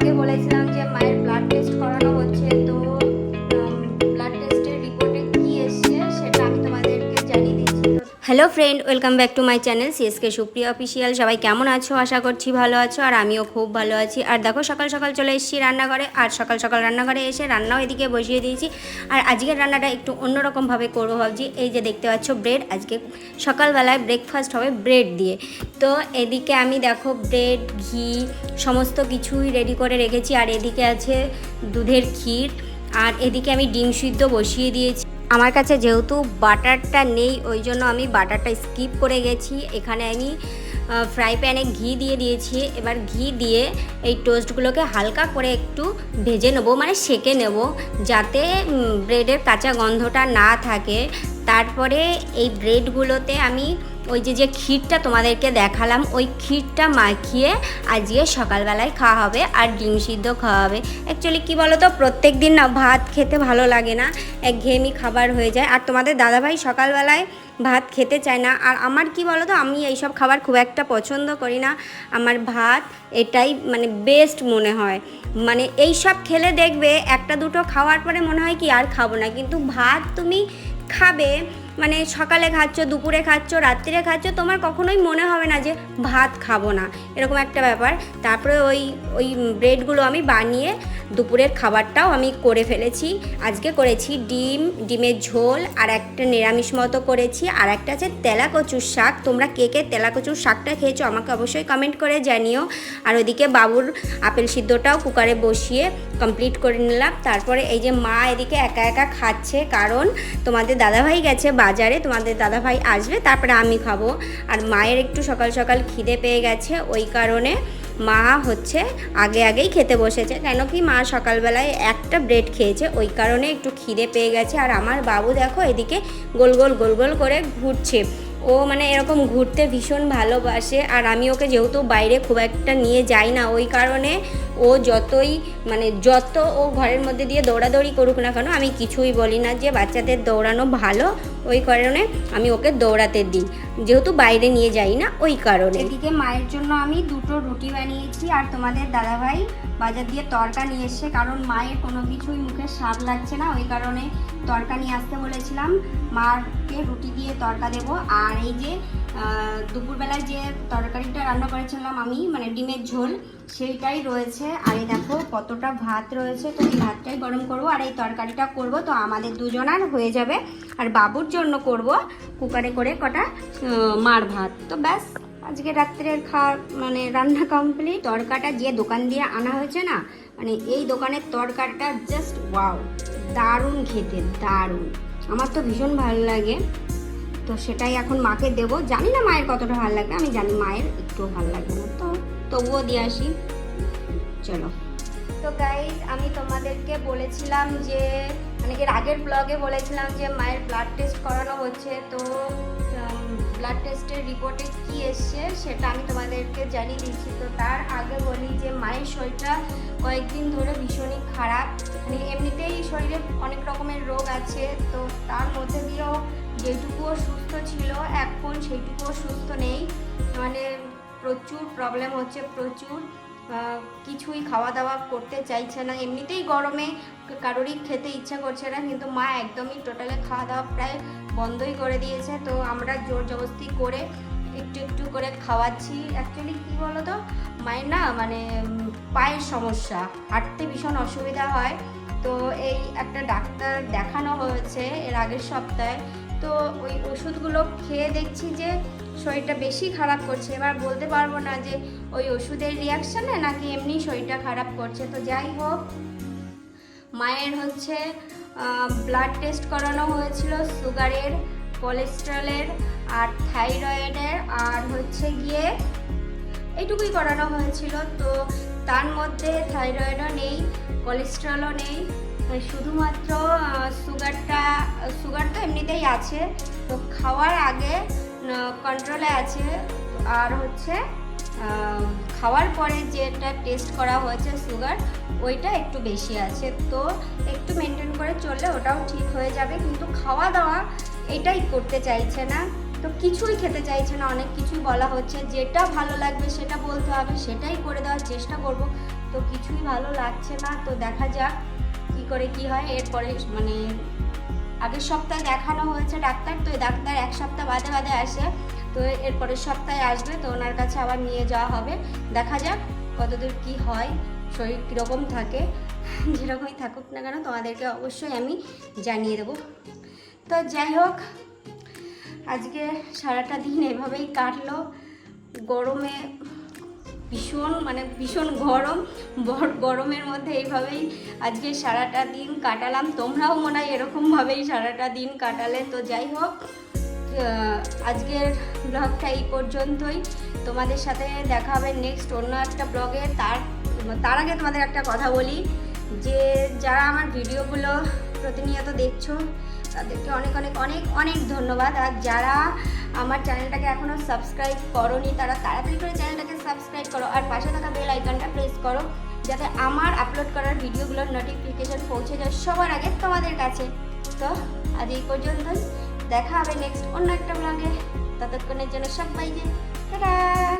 আগে বলেছিলাম যে মায়ের ব্লাড টেস্ট করানো hello friend welcome back to my channel CSK Supriya official সবাই কেমন আছো? আশা করছি ভালো আছো, আর আমিও খুব ভালো আছি। আর দেখো, সকাল সকাল চলে এসেছি রান্নাঘরে, আর সকাল সকাল রান্নাঘরে এসে রান্নাও এদিকে বসিয়ে দিয়েছি। আর আজকের রান্নাটা একটু অন্যরকমভাবে করব ভাবছি। এই যে দেখতে পাচ্ছ ব্রেড আজকে সকালবেলায় ব্রেকফাস্ট হবে ব্রেড দিয়ে। তো এদিকে আমি দেখো ব্রেড ঘি, সমস্ত কিছুই রেডি করে রেখেছি। আর এদিকে আছে দুধের ক্ষীর। আর এদিকে আমি ডিম সিদ্ধ বসিয়ে দিয়েছি। আমার কাছে যেহেতু বাটারটা নেই, ওই জন্য আমি বাটারটা স্কিপ করে গেছি। এখানে আমি ফ্রাই প্যানে ঘি দিয়ে দিয়েছি। এবার ঘি দিয়ে এই টোস্টগুলোকে হালকা করে একটু ভেজে নেব মানে সেকে নেব, যাতে ব্রেডের কাঁচা গন্ধটা না থাকে। তারপরে এই ব্রেডগুলোতে আমি ওই যে যে ক্ষীরটা তোমাদেরকে দেখালাম, ওই ক্ষীরটা মাখিয়ে আজকে সকালবেলায় খাওয়া হবে আর ডিম সিদ্ধ খাওয়া হবে। অ্যাকচুয়ালি কী বলো তো প্রত্যেক দিন না ভাত খেতে ভালো লাগে না, একঘেয়েমি খাবার হয়ে যায়। আর তোমাদের দাদাভাই সকালবেলায় ভাত খেতে চায় না। আর আমার কি বলো তো আমি এইসব খাবার খুব একটা পছন্দ করি না। আমার ভাত এটাই মানে বেস্ট মনে হয়। মানে এই সব খেলে দেখবে, একটা দুটো খাওয়ার পরে মনে হয় কি আর খাব না। কিন্তু ভাত তুমি খাবে মানে সকালে খাচ্ছ, দুপুরে খাচ্ছ, রাত্রিরে খাচ্ছ, তোমার কখনোই মনে হবে না যে ভাত খাব না, এরকম একটা ব্যাপার। তারপরে ওই ওই ব্রেডগুলো আমি বানিয়ে দুপুরের খাবারটাও আমি করে ফেলেছি। আজকে করেছি ডিম, ডিমের ঝোল, আর একটা নিরামিষ মতো করেছি। আর একটা আছে তেলা কচুর শাক। তোমরা কে কে তেলা কচুর শাকটা খেয়েছো আমাকে অবশ্যই কমেন্ট করে জানিও। আর ওইদিকে বাবুর আপেল সিদ্ধটাও কুকারে বসিয়ে কমপ্লিট করে নিলাম। তারপরে এই যে মা এদিকে একা একা খাচ্ছে, কারণ তোমাদের দাদাভাই গেছে বাজারে, তোমাদের দাদাভাই আসবে, তারপরে আমি খাব। আর মায়ের একটু সকাল সকাল খিদে পেয়ে গেছে, ওই কারণে মা হচ্ছে আগে আগেই খেতে বসেছে, কেন কি মা সকালবেলায় একটা ব্রেড খেয়েছে, ওই কারণে একটু খিদে পেয়ে গেছে। আর আমার বাবু দেখো এদিকে গোল গোল গোল গোল করে ঘুরছে। ও মানে এরকম ঘুরতে ভীষণ ভালোবাসে, আর আমি ওকে যেহেতু বাইরে খুব একটা নিয়ে যাই না, ওই কারণে ও যতই মানে যত ও ঘরের মধ্যে দিয়ে দৌড়াদৌড়ি করুক না কেন, আমি কিছুই বলি না যে বাচ্চাদের দৌড়ানো ভালো, ওই কারণে আমি ওকে দৌড়াতে দিই। যেহেতু বাইরে নিয়ে যাই না, ওই কারণে। এদিকে মায়ের জন্য আমি দুটো রুটি বানিয়েছি, আর তোমাদের দাদাভাই বাজার দিয়ে তরকা নিয়ে এসছে, কারণ মায়ের কোনো কিছুই মুখে স্বাদ লাগছে না, ওই কারণে তরকা নিয়ে আসতে বলেছিলাম। মাকে রুটি দিয়ে তরকা দেবো, আর এই যে দুপুরবেলায় যে তরকারিটা রান্না করেছিলাম আমি মানে ডিমের ঝোল, সেইটাই রয়েছে। আর দেখো কতটা ভাত রয়েছে, তো এই ভাতটাই গরম করব, আর এই তরকারিটা করব, তো আমাদের দুজনার হয়ে যাবে। আর বাবুর জন্য করব কুকারে করে কটা মার ভাত। তো ব্যাস, আজকে রাত্রের খাওয়া মানে রান্না কমপ্লিট তরকাটা যে দোকান দিয়ে আনা হয়েছে না মানে এই দোকানের তরকাটা জাস্ট ওয়াও দারুণ খেতে, দারুণ। আমার তো ভীষণ ভালো লাগে। তো সেটাই এখন মাকে দেবো। জানি না মায়ের কতটা ভালো লাগবে, আমি জানি মায়ের একটু ভালো লাগবে না। তো তবুও দিয়ে আসি। চলো। তো গাইজ আমি তোমাদেরকে বলেছিলাম যে মানে আগের ব্লগে বলেছিলাম যে মায়ের ব্লাড টেস্ট করানো হচ্ছে। তো ব্লাড টেস্টের রিপোর্টে কি এসছে সেটা আমি তোমাদেরকে জানিয়ে দিচ্ছি। তো তার আগে বলি যে মায়ের শরীরটা কয়েকদিন ধরে ভীষণই খারাপ। মানে এমনিতেই শরীরে অনেক রকমের রোগ আছে। তো তার মধ্যে দিয়েও যেটুকুও সুস্থ ছিল এখন সেইটুকুও সুস্থ নেই। মানে প্রচুর প্রবলেম হচ্ছে, প্রচুর কিছুই খাওয়া দাওয়া করতে চাইছে না। এমনিতেই গরমে কারোরই খেতে ইচ্ছা করছে না, কিন্তু মা একদমই টোটালে খাওয়া দাওয়া প্রায় বন্ধই করে দিয়েছে। তো আমরা জোর জবস্তি করে একটু একটু করে খাওয়াচ্ছি। অ্যাকচুয়ালি কী বলো তো মায়ের না মানে পায়ের সমস্যা। হাঁটতে ভীষণ অসুবিধা হয়। তো এই একটা ডাক্তার দেখানো হয়েছে এর আগের সপ্তাহে। তো ওই ওষুধগুলো খেয়ে দেখছি যে শরীরটা বেশি খারাপ করছে। এবার বলতে পারব না যে ওই ওষুধের রিয়াকশানে নাকি এমনি শরীরটা খারাপ করছে। তো যাই হোক, মায়ের হচ্ছে ব্লাড টেস্ট করানো হয়েছিল সুগারের কোলেস্ট্রলের আর থাইরয়েডের আর হচ্ছে গিয়ে এইটুকুই করানো হয়েছিল। তো তার মধ্যে থাইরয়েডও নেই কোলেস্ট্রলও নেই শুধুমাত্র সুগারটা, সুগার তো এমনিতেই আছে। তো খাওয়ার আগে কন্ট্রোলে আছে। আর হচ্ছে খাওয়ার পরে যেটা টেস্ট করা হয়েছে সুগার, ওইটা একটু বেশি আছে। তো একটু মেনটেন করে চললে ওটাও ঠিক হয়ে যাবে। কিন্তু খাওয়া দাওয়া এটাই করতে চাইছে না। তো কিছুই খেতে চাইছে না। অনেক কিছুই বলা হচ্ছে। যেটা ভালো লাগবে সেটা বলতে হবে, সেটাই করে দেওয়ার চেষ্টা করব। তো কিছুই ভালো লাগছে না। তো দেখা যাক করে কি হয়? এরপরে মানে আগের সপ্তাহে দেখানো হয়েছে ডাক্তার, তো ডাক্তার এক সপ্তাহ বাদে বাদে আসে। তো এরপরের সপ্তাহে আসবে, তো ওনার কাছে আবার নিয়ে যাওয়া হবে। দেখা যাক কতদূর কি হয়, শরীর কীরকম থাকে, যেরকমই থাকুক না কেন, তোমাদেরকে অবশ্যই আমি জানিয়ে দেবো। তো যাই হোক, আজকে সারাটা দিন এভাবেই কাটলো। গরমে ভীষণ মানে ভীষণ গরম গরমের মধ্যে এইভাবেই আজকে সারাটা দিন কাটালাম। তোমরাও মনে হয় এরকমভাবেই সারাটা দিন কাটালে। তো যাই হোক আজকের ব্লগটা এই পর্যন্তই। তোমাদের সাথে দেখা হবে নেক্সট অন্য একটা ব্লগে। তার তার আগে তোমাদের একটা কথা বলি। যে যারা আমার ভিডিওগুলো প্রতিনিয়ত দেখছ, তাদেরকে অনেক অনেক অনেক অনেক ধন্যবাদ। আর যারা আমার চ্যানেলটাকে এখনও সাবস্ক্রাইব করনি, তারা তাড়াতাড়ি করে চ্যানেলটাকে সাবস্ক্রাইব করো। আর পাশে থাকা বেল আইকনটা প্রেস করো, যাতে আমার আপলোড করার ভিডিওগুলোর নোটিফিকেশন পৌঁছে যায় সবার আগে তোমাদের কাছে। তো আজ এই পর্যন্তই। দেখা হবে নেক্সট অন্য একটা ব্লগে ততক্ষণের জন্য সবাইকে